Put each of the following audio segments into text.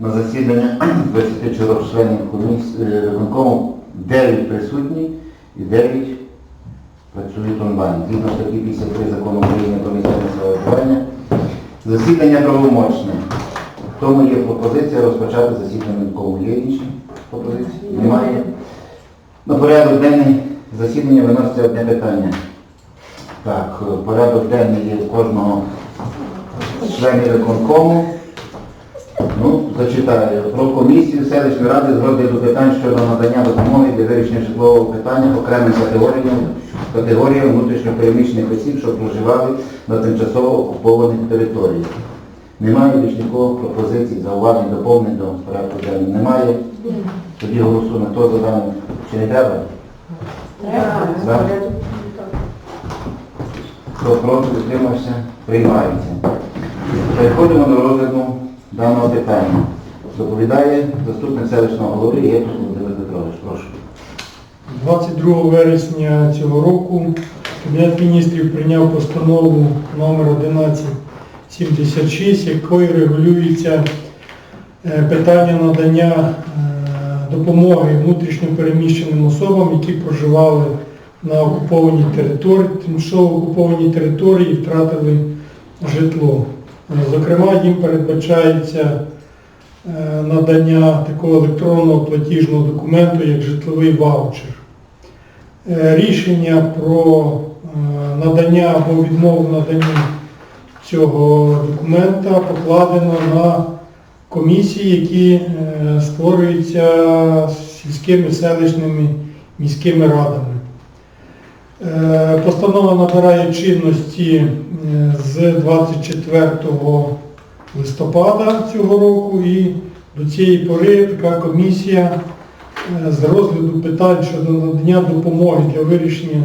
На засідання 24 членів комісії виконкому 9 присутні і 9 працюють онлайн. Згідно статті 53 закону України про місцеве самоврядування. Засідання правомочне. В тому є пропозиція розпочати засідання виконкому. Є інші пропозиції? Немає. На порядок денний засідання виноситься одне питання. Так, е, порядок денний є у кожного членів виконкому. Ну, зачитаю. Про комісію селищної ради з розгляду питань щодо надання допомоги для вирішення житлового питання окремим категоріям, категоріям внутрішньопереміщених осіб, що проживали на тимчасово окупованих територіях. Немає більш нікого пропозицій, зауважень, доповнень до порядку денного. Немає. Тоді голосуємо. Хто за даним? Чи не треба? За? Хто проти, утримався, приймається. Переходимо до розгляду даного питання. Доповідає заступник селищного голови Євтуш Володимир Петрович. Прошу. 22 вересня цього року Кабінет міністрів прийняв постанову номер 1176, якою регулюється е, питання надання е, допомоги внутрішньо переміщеним особам, які проживали на окупованій території, тимчасово окупованій території і втратили житло. Зокрема, їм передбачається е, надання такого електронного платіжного документу, як житловий ваучер. Е, Рішення про е, надання або відмову наданні цього документа покладено на комісії, які створюються сільськими, селищними, міськими радами. Е, Постанова набирає чинності е, з 24 листопада цього року і до цієї пори така комісія е, з розгляду питань щодо надання допомоги для вирішення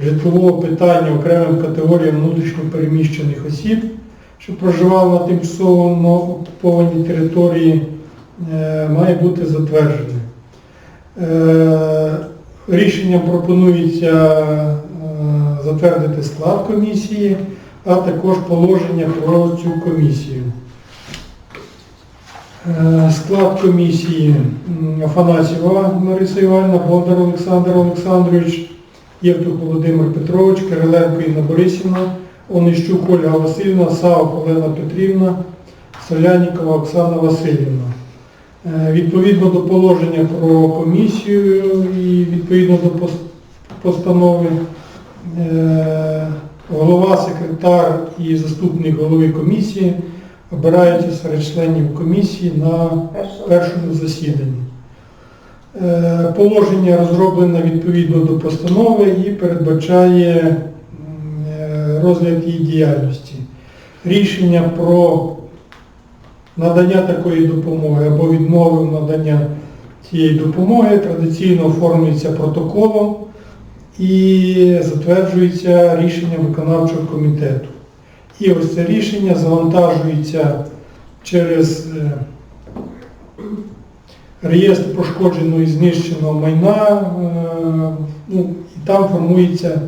житлового питання окремим категоріям внутрішньо переміщених осіб, що проживали на тимчасово окупованій території, має бути затверджене. Рішенням пропонується е, затвердити склад комісії, а також положення про цю комісію. Е, Склад комісії Афанасьєва Лариса Івановна, Бондар Олександр Олександрович, Євтух Володимир Петрович, Кириленко Інна Борисівна, Онищук Ольга Васильівна, Савок Олена Петрівна, Солянікова Оксана Васильівна. Е, Відповідно до положення про комісію і відповідно до постанови е, голова, секретар і заступник голови комісії обираються серед членів комісії на першому засіданні. Е, Положення розроблене відповідно до постанови і передбачає розгляд її діяльності. Рішення про надання такої допомоги або відмови в надання цієї допомоги традиційно оформлюється протоколом і затверджується рішенням виконавчого комітету. І ось це рішення завантажується через е, реєстр пошкодженого і знищеного майна, е, ну, і там формується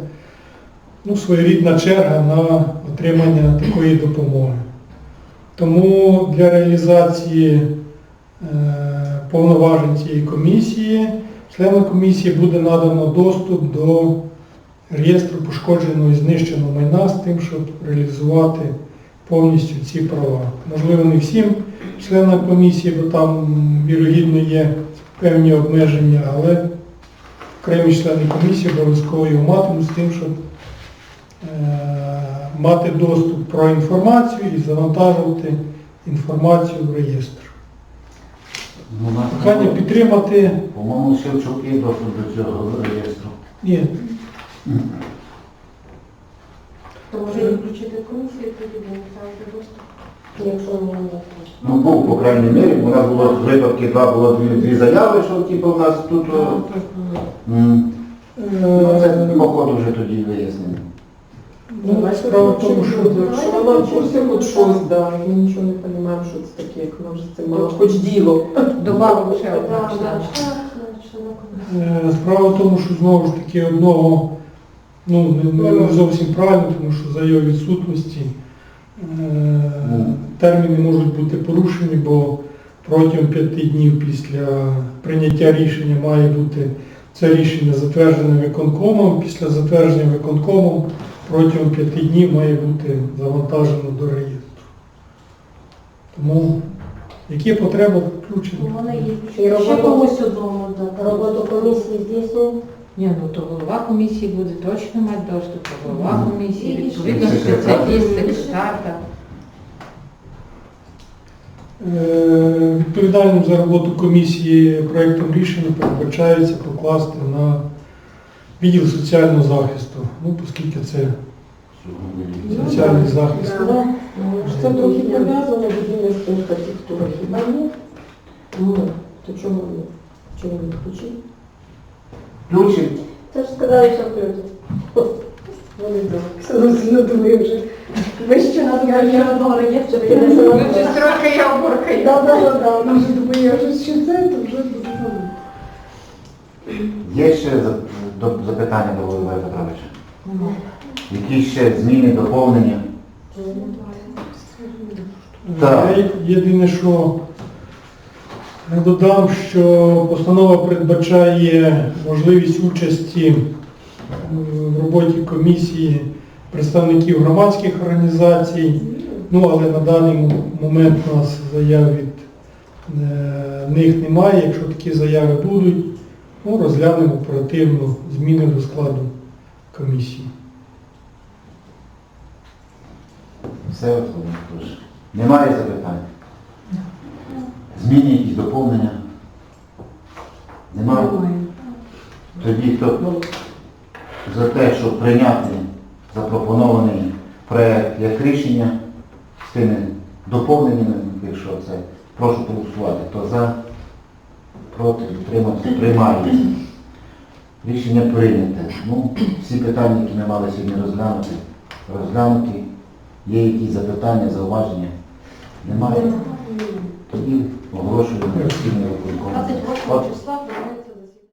ну, своєрідна черга на отримання такої допомоги. Тому для реалізації е, повноважень цієї комісії членам комісії буде надано доступ до реєстру пошкодженого і знищеного майна з тим, щоб реалізувати повністю ці права. Можливо, не всім членам комісії, бо там вірогідно є певні обмеження, але окремі члени комісії обов'язково його матимуть з тим, щоб е, мати доступ про інформацію і завантажувати інформацію в реєстр. Ну, Прохання підтримати. По-моєму, Шевчук є доступ до цього реєстру. Ні, То може відключити комісію, тоді буде доступ. Якщо не буде. Ну, був, по крайній мірі, у нас було випадки, два було дві, дві заяви, що типу, в нас тут. о, м, Ну, це Е, по ходу вже тоді вияснено. Ну, справа в тому, що Якщо вона в хоч щось, да, ми нічого не розуміємо, що це таке, як вона вже з цим мала хоч діло. Добавимо ще Да, одна. Е, Справа в тому, що знову ж таки одного ну, не, не- не зовсім правильно, тому що за його відсутності е, Ну. терміни можуть бути порушені, бо протягом п'яти днів після прийняття рішення має бути це рішення затверджене виконкомом. Після затвердження виконкомом протягом п'яти днів має бути завантажено до реєстру. Тому які є потреба включення? У є І ще роботу- когось одому дати. Роботу комісії здійснює. Ні, ну то голова комісії буде точно мати доступ, а голова комісії, І відповідно, ще секретар. спеціаліст, секретар. так. Е, Відповідальним за роботу комісії проєктом рішення передбачається покласти на відділ соціального захисту, ну, оскільки це соціальний захист. Да. Це трохи пов'язано, будівля з архітектура хіба ні? Ну, то чому ні? Чому не включити? Включимо. Це ж сказали, що включать. Вони так. Все думаю вже. Вище на Я одного реєстру. Ти не Ну, чи трохи я оборкаю. Да, да, да, да. Вона вже думає, я вже ще це, то вже буде. Є ще до- запитання до Володимира Петровича? Які ще зміни, доповнення? Так. Єдине, що додам, що постанова передбачає можливість участі в роботі комісії представників громадських організацій. Ну, але на даний момент у нас заяв від е, них немає. Якщо такі заяви будуть, ну, розглянемо оперативно зміни до складу комісії. Все Петрович. Немає запитань? Зміни якісь доповнення? Немає? Тоді хто за те, щоб прийняти запропонований проект як рішення з тими доповненнями, якщо це, прошу проголосувати. Хто за, проти, утримався, приймається. Рішення прийняте. Ну, всі питання, які ми мали сьогодні розглянути, розглянуті. Є якісь запитання, зауваження? Немає? Тоді виконком. 28 числа